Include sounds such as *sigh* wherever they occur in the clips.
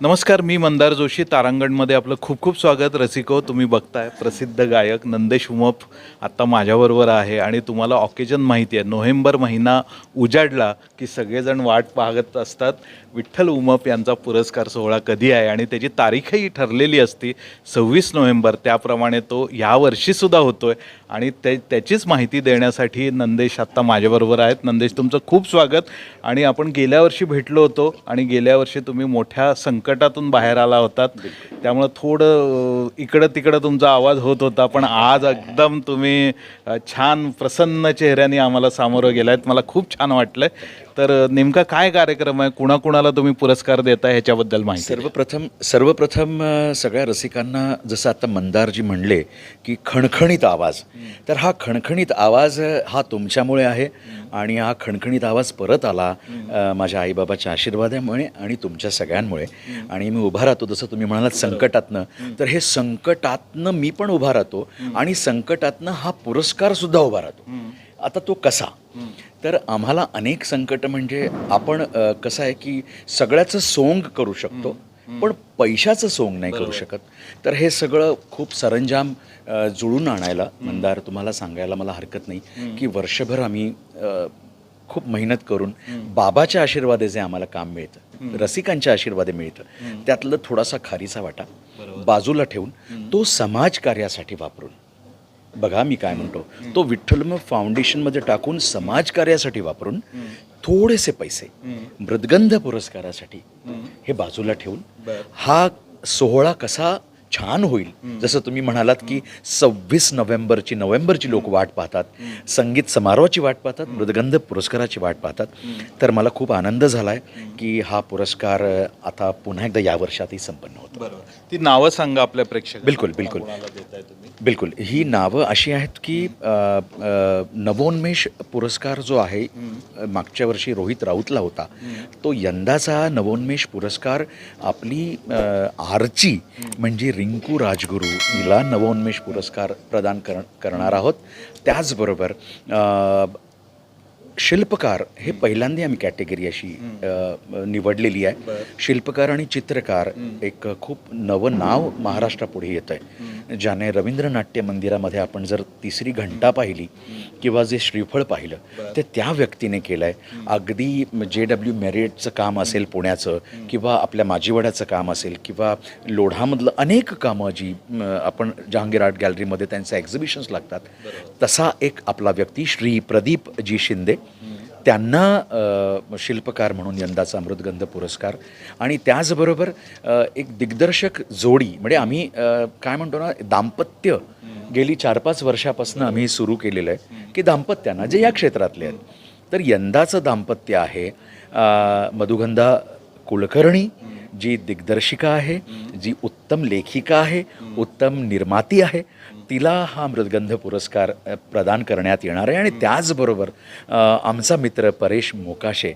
नमस्कार मी मंदार जोशी. तारांगणमध्ये आपलं खूप खूप स्वागत. रसिको तुम्ही बघताय. प्रसिद्ध गायक नंदेश उमप आत्ता माझ्याबरोबर आहे आणि तुम्हाला ऑकेजन माहिती आहे. नोव्हेंबर महिना उजाडला की सगळेजण वाट पाहत असतात. विठ्ठल उमप यांचा पुरस्कार सोहळा कधी आहे आणि त्याची तारीखही ठरलेली असती. सव्वीस नोव्हेंबर त्याप्रमाणे तो यावर्षीसुद्धा होतो आहे आणि ते त्याचीच माहिती देण्यासाठी नंदेश आत्ता माझ्याबरोबर आहेत. नंदेश तुमचं खूप स्वागत. आणि आपण गेल्या वर्षी भेटलो होतो आणि गेल्या वर्षी तुम्ही मोठ्या संकटातून बाहेर आला होतात. त्यामुळं थोडं इकडं तिकडं तुमचा आवाज होत होता पण आज एकदम तुम्ही छान प्रसन्न चेहऱ्याने आम्हाला सामोरं गेलायत. मला खूप छान वाटलं. तर नेमका काय कार्यक्रम आहे? कुणाकुणाला तुम्ही पुरस्कार देताय? ह्याच्याबद्दल माहिती सर्वप्रथम सर्वप्रथम सगळ्या रसिकांना जसं आता मंदारजी म्हणले की खणखणीत आवाज. तर हा खणखणीत आवाज हा तुमच्यामुळे आहे आणि हा खणखणीत आवाज परत आला माझ्या आईबाबाच्या आशीर्वादामुळे आणि तुमच्या सगळ्यांमुळे. आणि मी उभा राहतो जसं तुम्ही म्हणालात संकटातनं. तर हे संकटातनं मी पण उभा राहतो आणि संकटातनं हा पुरस्कारसुद्धा उभा राहतो. आता तो कसा? तर आम्हाला अनेक संकट म्हणजे आपण कसं आहे की सगळ्याचं सोंग करू शकतो पण पैशाचं सोंग नाही करू शकत. तर हे सगळं खूप सरंजाम जुळून आणायला मंदार तुम्हाला सांगायला मला हरकत नाही की वर्षभर आम्ही खूप मेहनत करून बाबाच्या आशीर्वादे जे आम्हाला काम मिळतं रसिकांच्या आशीर्वादे मिळतं त्यातलं थोडासा खारीचा वाटा बाजूला ठेवून तो समाज कार्यासाठी वापरून. बघा मी काय म्हणतो. तो विठ्ठलम फाउंडेशनमध्ये टाकून समाजकार्यासाठी वापरून थोडेसे पैसे मृदगंध पुरस्कारासाठी हे बाजूला ठेवून हा सोहळा कसा छान होईल. जसं तुम्ही म्हणालात की सव्वीस नोव्हेंबरची नोव्हेंबरची लोक वाट पाहतात संगीत समारोहाची वाट पाहतात मृदगंध पुरस्काराची वाट पाहतात. तर मला खूप आनंद झाला आहे की हा पुरस्कार आता पुन्हा एकदा या वर्षातही संपन्न होतो. बरोबर. ती नावं सांगा आपल्या प्रेक्षक बिलकुल बिलकुल. बिलकुल. ही नावं अशी आहेत की अ, अ, नवोन्मेष पुरस्कार जो आहे अ, मागच्या वर्षी रोहित राऊतला होता. तो यंदाचा नवोन्मेष पुरस्कार आपली अ, आरची म्हणजे रिंकू राजगुरू हिला नवोन्मेष पुरस्कार प्रदान कर करणार आहोत. त्याचबरोबर अ, शिल्पकार हे पहिल्यांदा आम्ही कॅटेगरी अशी अ, निवडलेली आहे. शिल्पकार आणि चित्रकार एक खूप नवं नाव महाराष्ट्रापुढे येतं आहे ज्याने रवींद्र नाट्य मंदिरामध्ये आपण जर तिसरी घंटा पाहिली किंवा जे श्रीफळ पाहिलं ते त्या व्यक्तीने केलं आहे अगदी जे डब्ल्यू मेरिटचं काम असेल पुण्याचं किंवा आपल्या माजीवाड्याचं काम असेल किंवा लोढामधलं अनेक कामं जी आपण जहांगीर आर्ट गॅलरीमध्ये त्यांचे एक्झिबिशन्स लागतात तसा एक आपला व्यक्ती श्री प्रदीप जी शिंदे त्यांना शिल्पकार म्हणून यंदाचा अमृतगंध पुरस्कार. आणि त्याचबरोबर एक दिग्दर्शक जोडी म्हणजे आम्ही काय म्हणतो ना दाम्पत्य गेली चार पाच वर्षापासून आम्ही सुरू केलेलं आहे की दाम्पत्यांना जे या क्षेत्रातले आहेत. तर यंदाचं दाम्पत्य आहे मधुगंधा कुलकर्णी जी दिग्दर्शिका आहे जी उत्तम लेखिका आहे उत्तम निर्माती आहे तिला हा मृदगंध पुरस्कार प्रदान करण्यात येणार आहे. आणि त्याचबरोबर आमचा मित्र परेश मोकाशे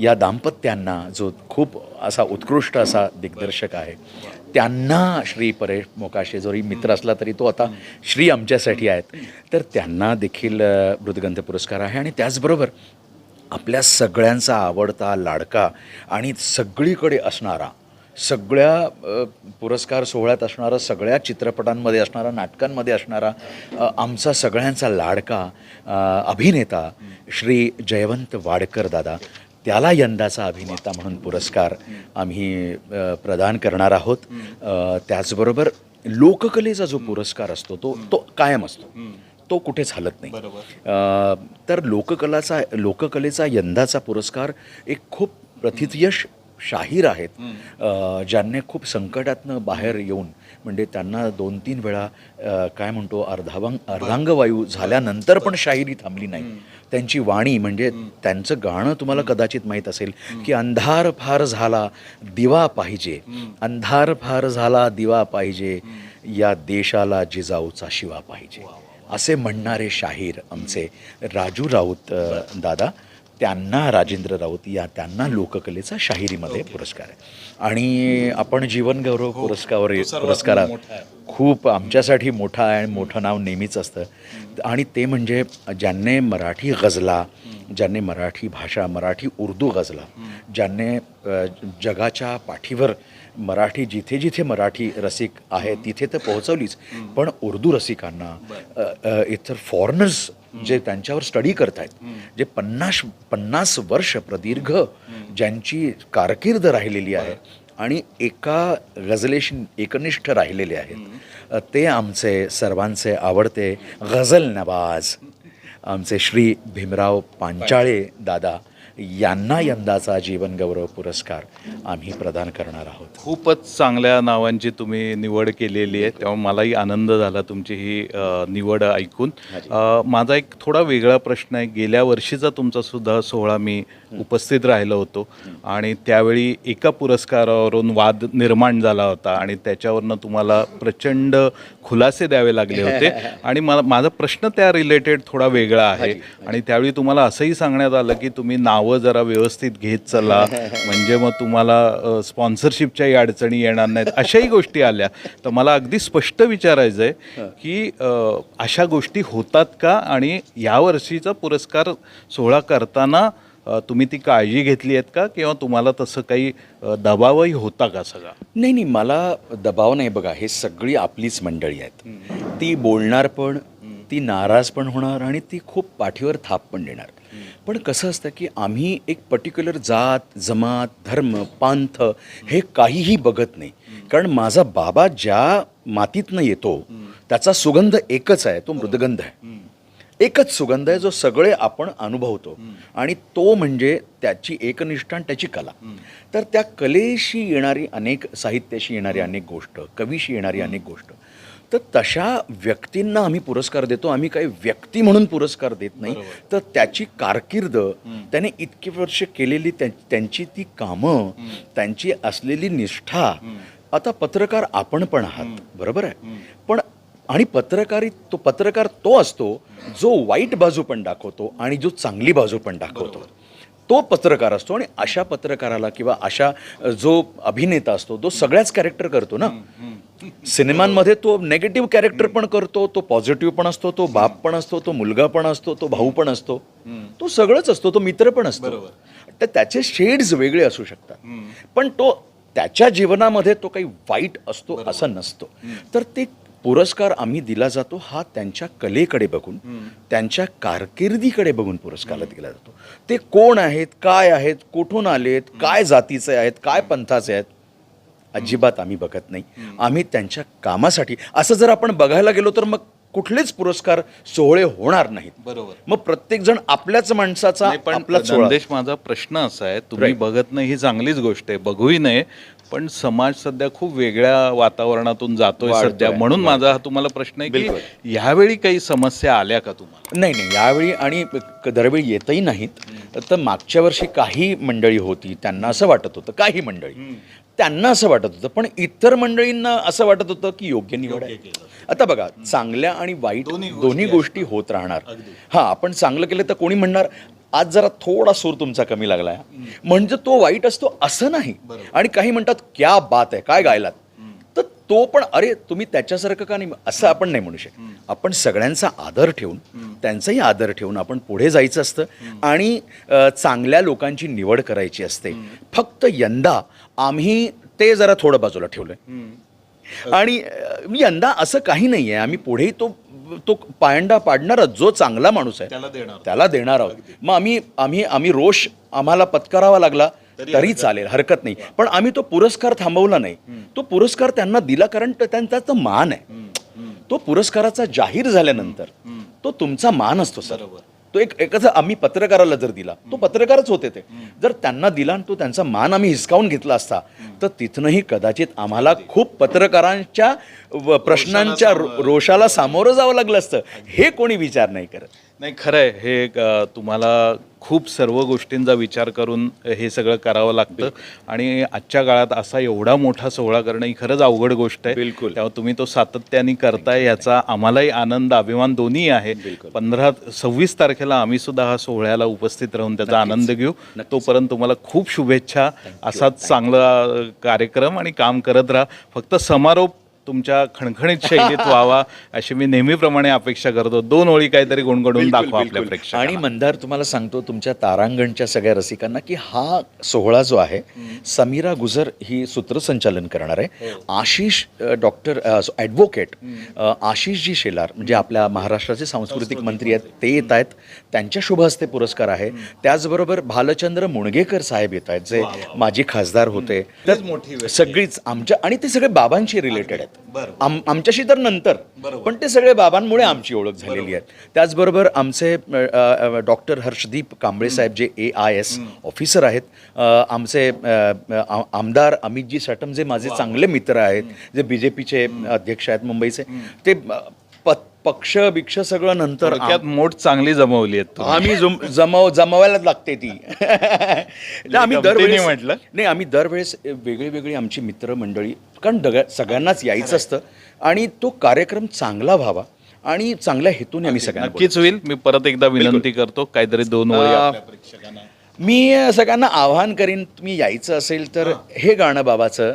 या दाम्पत्यांना जो खूप असा उत्कृष्ट असा दिग्दर्शक आहे त्यांना श्री परेश मोकाशे जरी मित्र असला तरी तो आता श्री आमच्यासाठी आहेत. तर त्यांना देखील मृदगंध पुरस्कार आहे. आणि त्याचबरोबर आपल्या सगळ्यांचा आवडता लाडका आणि सगळीकडे असणारा सगळ्या पुरस्कार सोहळ्यात असणारा सगळ्या चित्रपटांमध्ये असणारा नाटकांमध्ये असणारा आमचा सगळ्यांचा लाडका अभिनेता श्री जयवंत वाडकर दादा त्याला यंदाचा अभिनेता म्हणून पुरस्कार आम्ही प्रदान करणार आहोत. त्याचबरोबर लोककलेचा जो पुरस्कार असतो तो तो कायम असतो. तो कुठेच हलत नाही. तर लोककलाचा लोककलेचा यंदाचा पुरस्कार एक खूप प्रथितयश शाहीर आहेत ज्यांनी खूप संकटातनं बाहेर येऊन म्हणजे त्यांना दोन तीन वेळा काय म्हणतो अर्धावांग अर्धांगवायू झाल्यानंतर पण शाहिरी थांबली नाही. त्यांची वाणी म्हणजे त्यांचं गाणं तुम्हाला कदाचित माहीत असेल की अंधार फार झाला दिवा पाहिजे. अंधार फार झाला दिवा पाहिजे. या देशाला जिजाऊचा शिवा पाहिजे. असे म्हणणारे शाहीर आमचे राजू राऊत दादा. त्यांना राजेंद्र राऊत या त्यांना लोककलेचा शाहिरीमध्ये पुरस्कार आहे. आणि आपण जीवनगौरव पुरस्कार पुरस्कार खूप आमच्यासाठी मोठा आहे आणि मोठं नाव नेहमीच असतं. आणि ते म्हणजे ज्यांनी मराठी गजला ज्यांनी मराठी भाषा मराठी उर्दू गजला ज्यांनी जगाच्या पाठीवर मराठी जिथे जिथे मराठी रसिक आहे तिथे तर पोहोचवलीच. पण उर्दू रसिकांना इतर फॉरेनर्स जे त्यांच्यावर स्टडी करतायत जे पन्नास पन्नास वर्ष प्रदीर्घ ज्यांची कारकीर्द राहिलेली आहे आणि एका गझलेशी एकनिष्ठ राहिलेले आहेत. ते आमचे सर्वांचे आवडते गझल नवाज आमचे श्री भीमराव पांचाळे दादा. यांना यंदाचा जीवन गौरव पुरस्कार आम्ही प्रदान करणार आहोत. खूपच चांगल्या नावांची तुम्ही निवड केलेली आहे. तेव्हा मलाही आनंद झाला तुमची ही निवड ऐकून. माझा. एक थोडा वेगळा प्रश्न आहे. गेल्या वर्षीचा तुमचा सुद्धा सोहळा मी उपस्थित राहिलो होतो आणि त्यावेळी एका पुरस्कारावरून वाद निर्माण झाला होता आणि त्याच्यावरनं तुम्हाला प्रचंड खुलासे द्यावे लागले होते. *laughs* आणि मला माझा प्रश्न त्या रिलेटेड थोडा वेगळा आहे. आणि त्यावेळी तुम्हाला असंही सांगण्यात आलं की तुम्ही नावं जरा व्यवस्थित घेत चला. *laughs* म्हणजे मग तुम्हाला स्पॉन्सरशिपच्याही अडचणी येणार नाहीत अशाही गोष्टी आल्या. तर मला अगदी स्पष्ट विचारायचं आहे की अशा गोष्टी होतात का? आणि यावर्षीचा पुरस्कार सोहळा करताना तुम्ही ती काळजी घेतली आहेत का? किंवा तुम्हाला तसं काही दबावही होता का सगळा? नाही नाही मला दबाव नाही बघा हे सगळी आपलीच मंडळी आहेत. ती बोलणार पण ती नाराज पण होणार आणि ती खूप पाठीवर थाप पण देणार. पण कसं असतं की आम्ही एक पर्टिक्युलर जात जमात धर्म पंथ हे काहीही बघत नाही. कारण माझा बाबा ज्या मातीतनं येतो त्याचा सुगंध एकच आहे तो मृदगंध आहे. एकच सुगंध आहे जो सगळे आपण अनुभवतो. आणि तो म्हणजे त्याची एकनिष्ठा आणि त्याची कला. तर त्या कलेशी येणारी अनेक साहित्याशी येणारी अनेक गोष्ट कवीशी येणारी अनेक गोष्ट. तर तशा व्यक्तींना आम्ही पुरस्कार देतो. आम्ही काही व्यक्ती म्हणून पुरस्कार देत नाही. तर त्याची कारकीर्द त्याने इतकी वर्ष केलेली त्या- त्यांची ती कामं त्यांची असलेली निष्ठा. आता पत्रकार आपण पण आहात. बरोबर आहे? पण आणि पत्रकारी तो पत्रकार तो असतो जो वाईट बाजू पण दाखवतो आणि जो चांगली बाजू पण दाखवतो. तो पत्रकार असतो आणि अशा पत्रकाराला किंवा अशा जो अभिनेता असतो तो सगळ्याच कॅरेक्टर करतो ना. सिनेमांमध्ये तो नेगेटिव्ह कॅरेक्टर पण करतो तो पॉझिटिव्ह पण असतो तो बाप पण असतो तो मुलगा पण असतो तो भाऊ पण असतो. तो सगळंच असतो तो मित्र पण असतो. तर त्याचे शेड्स वेगळे असू शकतात. पण तो त्याच्या जीवनामध्ये तो काही वाईट असतो असं नसतो. तर ते पुरस्कार आम्ही दिला जातो हा त्यांच्या कलेकडे बघून त्यांच्या कारकिर्दीकडे बघून पुरस्कार दिला जातो. ते कोण आहेत काय आहेत कुठून आलेत काय जातीचे आहेत काय पंथाचे आहेत अजिबात आम्ही बघत नाही. आम्ही त्यांच्या कामासाठी असं जर आपण बघायला गेलो तर मग कुठलेच पुरस्कार सोहळे होणार नाहीत. बरोबर. मग प्रत्येक जण आपल्याच माणसाचा सोहळा नंदेश माझा प्रश्न असा आहे तुम्ही. बघत नाही ही चांगलीच गोष्ट आहे. बघूही नये पण समाज सध्या खूप वेगळ्या वातावरणातून जातोय वाढतोय, सध्या म्हणून माझा हा तुम्हाला प्रश्न आहे बिलकुल. की ह्यावेळी काही समस्या आल्या का तुम्हाला? नाही नाही. यावेळी आणि क- दरवेळी येतही नाहीत. तर मागच्या वर्षी काही मंडळी होती त्यांना असं वाटत होतं काही मंडळी. त्यांना असं वाटत होतं पण इतर मंडळींना असं वाटत होतं की योग्य निवड आहे. आता बघा चांगल्या आणि वाईट दोन्ही गोष्टी होत राहणार. हां आपण चांगलं केलं तर कोणी म्हणणार आज जरा थोडा सूर तुमचा कमी लागलाय. म्हणजे तो वाईट असतो असं नाही. आणि काही म्हणतात क्या बात आहे काय गायलात? तर तो पण अरे तुम्ही त्याच्यासारखं का नाही? असं आपण नाही म्हणू शकत. आपण सगळ्यांचा आदर ठेवून त्यांचाही आदर ठेवून आपण पुढे जायचं असतं. आणि चांगल्या लोकांची निवड करायची असते. फक्त यंदा आम्ही ते जरा थोडं बाजूला ठेवलंय. आणि यंदा असं काही नाही आहे आम्ही पुढेही तो तो पायंडा पाडणारच जो चांगला माणूस आहे त्याला देणार. त्याला देणार आहोत. मग आम्ही आम्ही आम्ही रोष आम्हाला पत्करावा लागला तरी चालेल हरकत नाही. पण आम्ही तो पुरस्कार थांबवला नाही. तो पुरस्कार त्यांना दिला कारण त्यांचा तो मान आहे. तो पुरस्काराचा जाहीर झाल्यानंतर तो तुमचा मान असतो सर. तो एक एकाचा आम्ही पत्रकाराला जर दिला तो पत्रकारच होते ते. जर त्यांना दिला आणि तो त्यांचा मान आम्ही हिसकावून घेतला असता तर तिथनंही कदाचित आम्हाला खूप पत्रकारांच्या प्रश्नांच्या रो- रोषाला सामोरं जावं लागलं असतं. हे कोणी विचार नाही करत. नाही खरं आहे हे एक, अ, तुम्हाला खूप सर्व गोष्टींचा विचार करून हे सगळं करावं लागतं. आणि आजच्या काळात असा एवढा मोठा सोहळा करणं ही खरंच अवघड गोष्ट आहे. बिलकुल. तेव्हा तुम्ही तो सातत्याने करताय याचा आम्हालाही आनंद अभिमान दोन्ही आहे. पंधरा सव्वीस तारखेला आम्ही सुद्धा हा सोहळ्याला उपस्थित राहून त्याचा आनंद घेऊ. तोपर्यंत तुम्हाला खूप शुभेच्छा. असाच चांगला कार्यक्रम आणि काम करत राहा. फक्त समारोप तुमच्या खणखणीत शैलीत *laughs* व्हावा अशी मी नेहमीप्रमाणे अपेक्षा करतो. दोन ओळी काहीतरी गुणगुणून दाखवा आपल्या बिलकुल. प्रेक्षकांना. आणि मंदार तुम्हाला सांगतो तुमच्या तारांगणच्या सगळ्या रसिकांना की हा सोहळा जो आहे समीरा गुजर ही सूत्रसंचालन करणार आहे. आशिष अ, डॉक्टर ॲडव्होकेट आशिषजी शेलार म्हणजे आपल्या महाराष्ट्राचे सांस्कृतिक मंत्री आहेत ते येत आहेत. त्यांच्या शुभ हस्ते पुरस्कार आहे. त्याचबरोबर भालचंद्र मुणगेकर साहेब येत आहेत जे माजी खासदार होते. सगळीच आमच्या आणि ते सगळे बाबांशी रिलेटेड आहेत. आम आमच्याशी तर नंतर. पण ते सगळे बाबांमुळे आमची ओळख झालेली आहे. त्याचबरोबर आमचे डॉक्टर हर्षदीप कांबळे साहेब जे ए आय एस ऑफिसर आहेत आमचे आमदार अमितजी सटम जे माझे चांगले मित्र आहेत जे बी जे पीचे अध्यक्ष आहेत मुंबईचे ते प- पक्ष बिक्ष सगळं नंतर थोडक्यात मोठ चांगली जमवली आहेत तुम्ही. आम्ही जम- जमाव जमावायला लागते ती. *laughs* तर आम्ही गमतीने दरवेळेस म्हटलं? नाही आम्ही दरवेळेस वेगळी वेगळी आमची मित्रमंडळी कारण दग सगळ्यांनाच यायचं असतं. आणि तो कार्यक्रम चांगला व्हावा आणि चांगल्या हेतूने आम्ही सगळ्यांना नक्कीच होईल. मी परत एकदा विनंती करतो काहीतरी दोन अ, आपल्या प्रेक्षकांना. मी सगळ्यांना आवाहन करीन तुम्ही यायचं असेल तर हे. गाणं बाबाचं.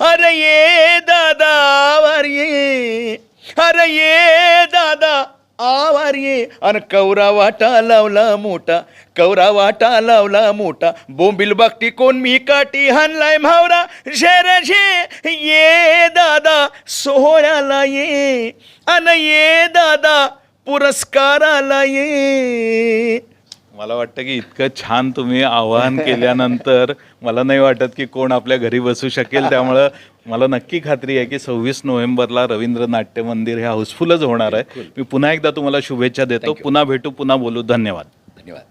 अरे ये दादा आवार ये. अरे ये दादा आवार ये. अन कवरा वाटा लावला मोठा कवरा वाटा लावला मोठा. बोंबिल बागटी कोण मी काटी हानलाय म्हावरा. शेर शे ये दादा सोहळ्याला ये. अन ये दादा पुरस्काराला ये. मला वाटतं की इतकं छान तुम्ही आवाहन केल्यानंतर मला नाही वाटत की कोण आपल्या घरी बसू शकेल. त्यामुळं मला नक्की खात्री आहे की सव्वीस नोव्हेंबरला रवींद्र नाट्य मंदिर हे हाऊसफुलच होणार आहे. मी पुन्हा एकदा तुम्हाला शुभेच्छा देतो. पुन्हा भेटू पुन्हा बोलू. धन्यवाद. धन्यवाद.